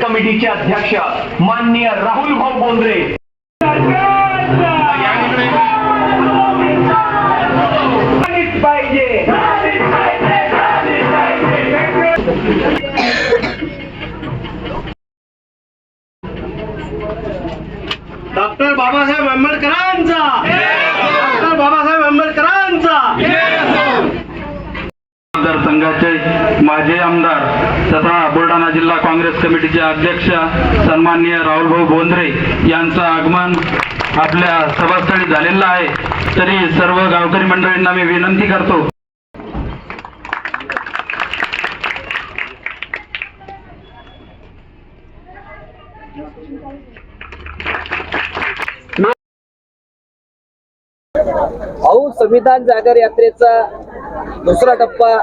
समितीचे अध्यक्ष माननीय राहुल भाऊ बोंद्रे. पाहिजे डॉक्टर बाबासाहेब आंबेडकरांचा. डॉक्टर बाबासाहेब आंबेडकरांचा. मतदारसंघाचे माजी आमदार बुलढाणा जिल्हा काँग्रेस कमिटीचे अध्यक्ष सन्माननीय राहुलभाऊ बोंद्रे यांचं आगमन आपल्या सभास्थळी झालेलं आहे. तरी सर्व गावकरी मंडळींना मी विनंती करतो. भाऊ संविधान जागर यात्रेचा दुसरा टप्पा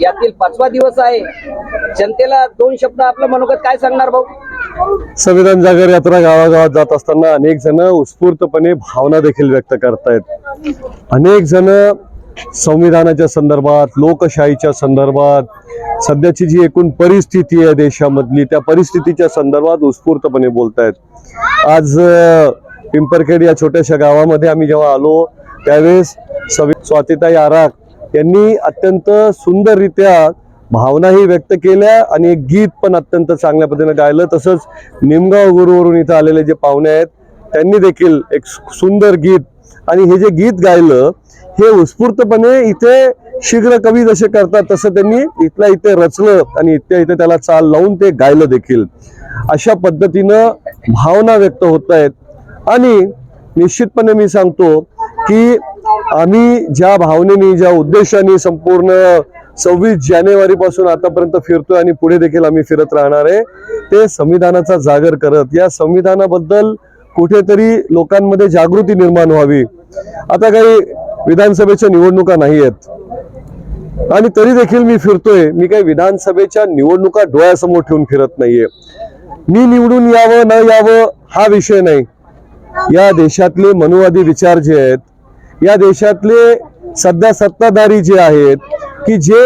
यातील पाचवा दिवस आहे. जनतेला दोन शब्द आपलं मनोगत काय सांगणार भाऊ? संविधान जागर यात्रा गावागावात जात असताना अनेक जण उत्स्फूर्तपणे भावना देखील व्यक्त करतायत. अनेक जण संविधानाच्या संदर्भात लोकशाहीच्या संदर्भात सध्याची जी एकूण परिस्थिती आहे देशामधली त्या परिस्थितीच्या संदर्भात उत्स्फूर्तपणे बोलतायत. आज पिंपरखेड या छोट्याशा गावामध्ये आम्ही जेव्हा आलो त्यावेळेस सवि स्वातिताई आराख त्यांनी अत्यंत सुंदररित्या भावनाही व्यक्त केल्या आणि एक गीत पण अत्यंत चांगल्या पद्धतीने गायलं. तसंच निमगाव गुरुवरून इथं आलेले जे पाहुणे आहेत त्यांनी देखील एक सुंदर गीत आणि हे जे गीत गायलं हे उत्स्फूर्तपणे इथे शीघ्र कवी जसे करतात तसं त्यांनी इथल्या इथे रचलं आणि इथल्या इथे त्याला चाल लावून ते गायलं देखील. अशा पद्धतीनं भावना व्यक्त होत आहेत. आणि निश्चितपणे मी सांगतो की आम्ही ज्या भावनेने ज्या उद्देशाने संपूर्ण सव्वीस जानेवारी पासून आतापर्यंत फिरतोय आणि पुढे देखील आम्ही फिरत राहणार आहे ते संविधानाचा जागर करत या संविधानाबद्दल कुठेतरी लोकांमध्ये जागृती निर्माण व्हावी. आता काही विधानसभेच्या निवडणुका नाही आहेत. आणि तरी देखील मी फिरतोय मी काही विधानसभेच्या निवडणुका डोळ्यासमोर ठेवून फिरत नाहीये. मी निवडून यावं न यावं हा विषय नाही. या देशातले मनुवादी विचार जे आहेत या देशातले सध्या सत्ताधारी जे आहेत की जे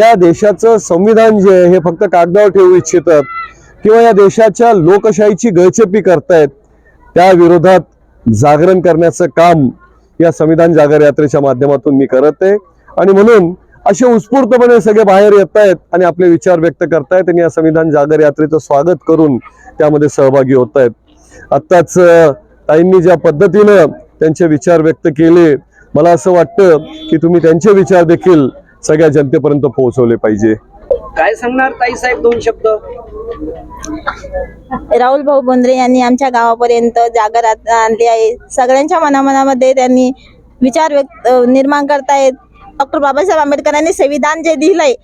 या देशाचं संविधान जे आहे हे फक्त कागदावर ठेवू इच्छितात किंवा या देशाच्या लोकशाहीची गळचेपी करतायत त्या विरोधात जागरण करण्याचं काम या संविधान जागर यात्रेच्या माध्यमातून मी करत आहे. आणि म्हणून असे उत्स्फूर्तपणे सगळे बाहेर येत आहेत आणि आपले विचार व्यक्त करतायत आणि या संविधान जागर यात्रेचं स्वागत करून त्यामध्ये सहभागी होत आहेत आत्ताच ताईंनी ज्या पद्धतीनं त्यांचे विचार व्यक्त केले. मला असं वाटतं की तुम्ही त्यांचे विचार देखील सगळ्या जनतेपर्यंत पोहोचवले पाहिजे. काय सांगणार ताई साहेब दोन शब्द? राहुल भाऊ बोंद्रे यांनी आमच्या गावापर्यंत जागर आत- आणली आहे. सगळ्यांच्या मनामनामध्ये त्यांनी विचार व्यक्त निर्माण करतायत. डॉक्टर बाबासाहेब आंबेडकरांनी संविधान जे दिलंय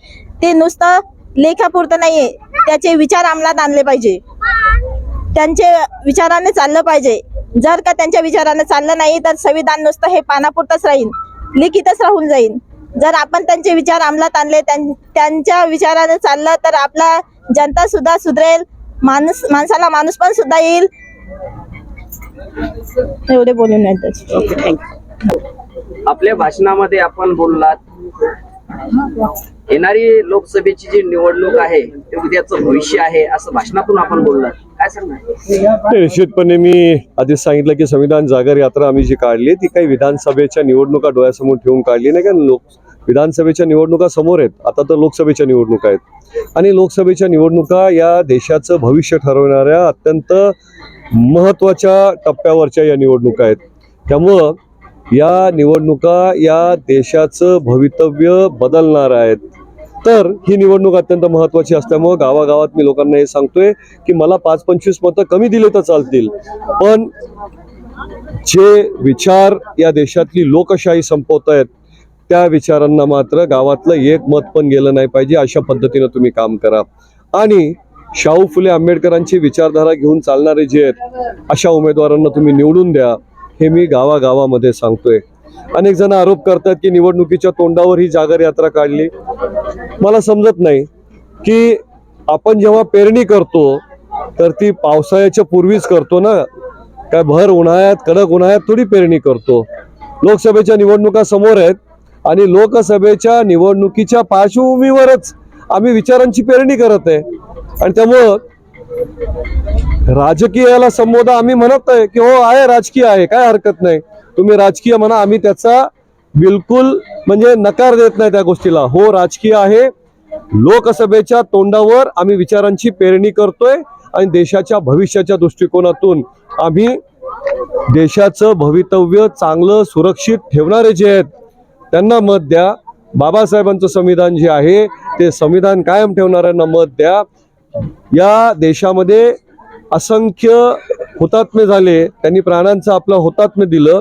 ते नुसतं लेखापुरतं नाहीये. त्याचे विचार अंमलात आणले पाहिजे. त्यांचे विचाराने चाललं पाहिजे. जर का त्यांच्या विचाराने चाललं नाही तर संविधान नुसतं हे पानापुरतच राहील. लिखितच राहून जाईल. जर आपण त्यांचे विचार अंमलात आणले त्यांच्या विचाराने चाललं तर आपला जनता सुद्धा सुधरेल माणूस माणसाला माणूस पण सुद्धा येईल. एवढे बोलून नाही आपल्या भाषणामध्ये आपण बोललात येणारी लोकसभेची जी निवडणूक आहे ते उद्याचं भविष्य आहे असं भाषणातून आपण बोललात. निश्चितपणे मी आधीच सांगितलं की संविधान जागर यात्रा आम्ही जी काढली ती काही विधानसभेच्या निवडणुका डोळ्यासमोर ठेवून काढली नाही कारण लोक विधानसभेच्या निवडणुका समोर आहेत. आता तर लोकसभेच्या निवडणुका आहेत. आणि लोकसभेच्या निवडणुका या देशाचं भविष्य ठरवणाऱ्या अत्यंत महत्त्वाच्या टप्प्यावरच्या या निवडणुका आहेत. त्यामुळं या निवडणुका या देशाचं भवितव्य बदलणार आहेत. तर ही निवडणूक अत्यंत महत्वाची असल्यामुळं गावागावात मी लोकांना हे सांगतोय की मला पाच पंचवीस मतं कमी दिले तर चालतील. पण जे विचार या देशातली लोकशाही संपवत आहेत त्या विचारांना मात्र गावातलं एक मत पण गेलं नाही पाहिजे अशा पद्धतीनं तुम्ही काम करा. आणि शाहू फुले आंबेडकरांची विचारधारा घेऊन चालणारे जे आहेत अशा उमेदवारांना तुम्ही निवडून द्या हे मी गावागावामध्ये सांगतोय. अनेक जण आरोप करतात की निवडणुकीच्या तोंडावर ही जागर यात्रा काढली. मला समजत नाही की आपण जेव्हा पेरणी करतो तर ती पावसाळ्याच्या पूर्वीच करतो ना? काय भर उन्हाळ्यात कडक उन्हाळ्यात थोडी पेरणी करतो. लोकसभेच्या निवडणुका समोर आहेत आणि लोकसभेच्या निवडणुकीच्या पार्श्वभूमीवरच आम्ही विचारांची पेरणी करत आहे. आणि त्यामुळं राजकीयाला संबोधा आम्ही म्हणत आहे की हो आहे राजकीय आहे काय हरकत नाही. तुम्ही राजकीय म्हणा आम्ही त्याचा बिलकुल म्हणजे नकार देत नाही त्या गोष्टीला. हो राजकीय आहे. लोकसभेच्या तोंडावर आम्ही विचारांची पेरणी करतोय आणि देशाच्या भविष्याच्या दृष्टिकोनातून आम्ही देशाचं भवितव्य चांगलं सुरक्षित ठेवणारे जे आहेत त्यांना मत द्या. बाबासाहेबांचं संविधान जे आहे ते संविधान कायम ठेवणाऱ्यांना मत द्या. या देशामध्ये असंख्य हुतात्मे झाले त्यांनी प्राणांचं आपलं हुतात्म्य दिलं.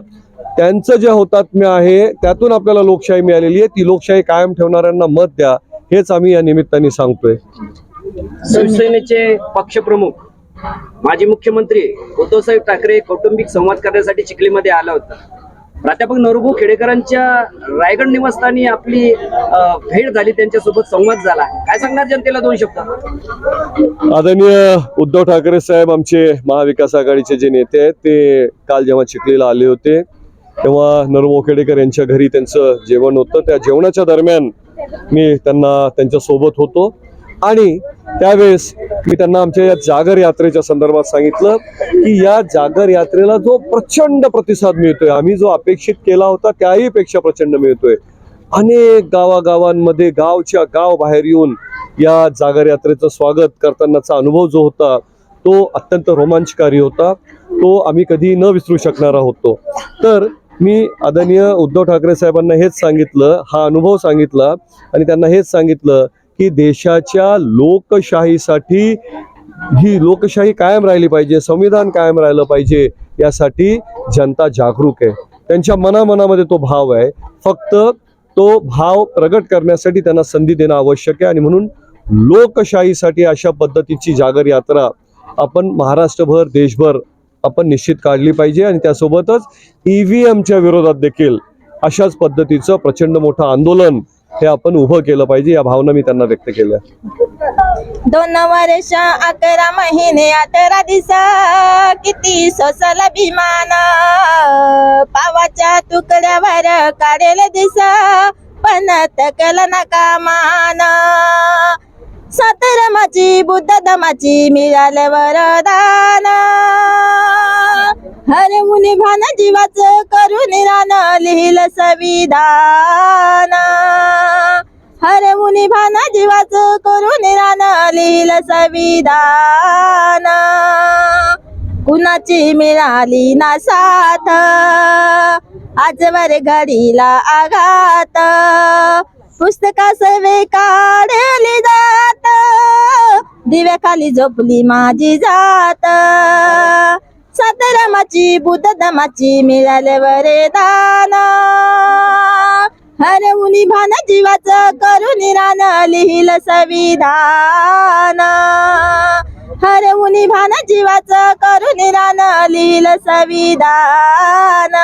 त्यांचं जे हुतात्म्य आहे त्यातून आपल्याला लोकशाही मिळालेली आहे. ती लोकशाही कायम ठेवणाऱ्यांना मत द्या. हेच आम्ही या निमित्ताने सांगतोय. शिवसेनेचे पक्षप्रमुख माजी मुख्यमंत्री उद्धवसाहेब ठाकरे कौटुंबिक संवाद करण्यासाठी चिखलीमध्ये आला होता. प्राध्यापक नरभू खेडेकरांच्या रायगड निवासस्थानी आपली भेट झाली. त्यांच्यासोबत संवाद झाला. काय सांगणार जनतेला दोन शब्द? आदरणीय उद्धव ठाकरे साहेब आमचे महाविकास आघाडीचे जे नेते आहेत ते काल जेव्हा चिखलीला आले होते तेव्हा नरवो खेडेकर यांच्या घरी त्यांचं जेवण होतं. त्या जेवणाच्या दरम्यान मी त्यांना त्यांच्यासोबत होतो. आणि त्यावेळेस मी त्यांना आमच्या या जागर यात्रेच्या संदर्भात सांगितलं की या जागर यात्रेला जो प्रचंड प्रतिसाद मिळतोय आम्ही जो अपेक्षित केला होता त्याही पेक्षा प्रचंड मिळतोय. अनेक गावागावांमध्ये गावच्या गाव बाहेर येऊन या जागर यात्रेचं स्वागत करतानाचा अनुभव जो होता तो अत्यंत रोमांचकारी होता. तो आम्ही कधी न विसरू शकणारा होतो तर मी आदरणीय उद्धव ठाकरे साहेबांना हेच सांगितलं हा अनुभव सांगितला आणि त्यांना हेच सांगितलं की देशाच्या लोकशाहीसाठी ही लोकशाही कायम राहिली पाहिजे संविधान कायम राहिलं पाहिजे यासाठी जनता जागरूक आहे. त्यांच्या मनामनामध्ये तो भाव आहे. फक्त तो भाव प्रगट करण्यासाठी त्यांना संधी देणं आवश्यक आहे आणि म्हणून लोकशाहीसाठी अशा पद्धतीची जागर यात्रा आपण महाराष्ट्रभर देशभर आपण निश्चित काढली पाहिजे आणि त्यासोबतच ई व्ही एमच्या विरोधात देखील अशाच पद्धतीचं प्रचंड मोठं आंदोलन हे आपण उभं केलं पाहिजे या भावना मी त्यांना व्यक्त केल्या. दोन वर्ष अकरा महिने अठरा दिसा किती सोसल भीमान पावाच्या तुकड्यावर काढेल दिसा पण तकल नका मान. सातरमाची बुद्ध दमाची मिळाले वरदान हर मुनी भान जीवाच करून रान लिहिलं संविधान. हर मुनी भान जीवाच करून रान लिहिलं संविधान. कुणाची मिळाली ना साथ? आजवर घडीला आघात. पुस्तकास वे काढली जात. दिव्याखाली झोपली माझी जात. सातारामाची बुद्ध दमाची मिळाले वरदान हर मुनी भान जीवाचं करून रान लिहिल संविधान. हर मुनी भान जीवाच करून रान लिहिल संविधान.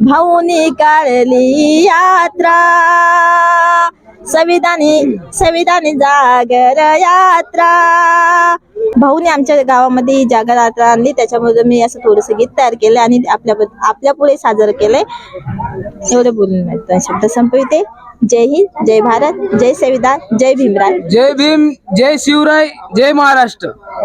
भाऊनी काढली यात्रा. संविधानी संविधानी जागर यात्रा भाऊने आमच्या गावामध्ये जागर यात्रा आणली त्याच्यामध्ये मी असं थोडंसं गीत तयार केलं आणि आपल्या आपल्या पुढे साजर केलंय. एवढं बोलून शब्द संपविते. जय हिंद जय भारत जय संविधान जय भीमराय जय भीम जय शिवराय जय महाराष्ट्र.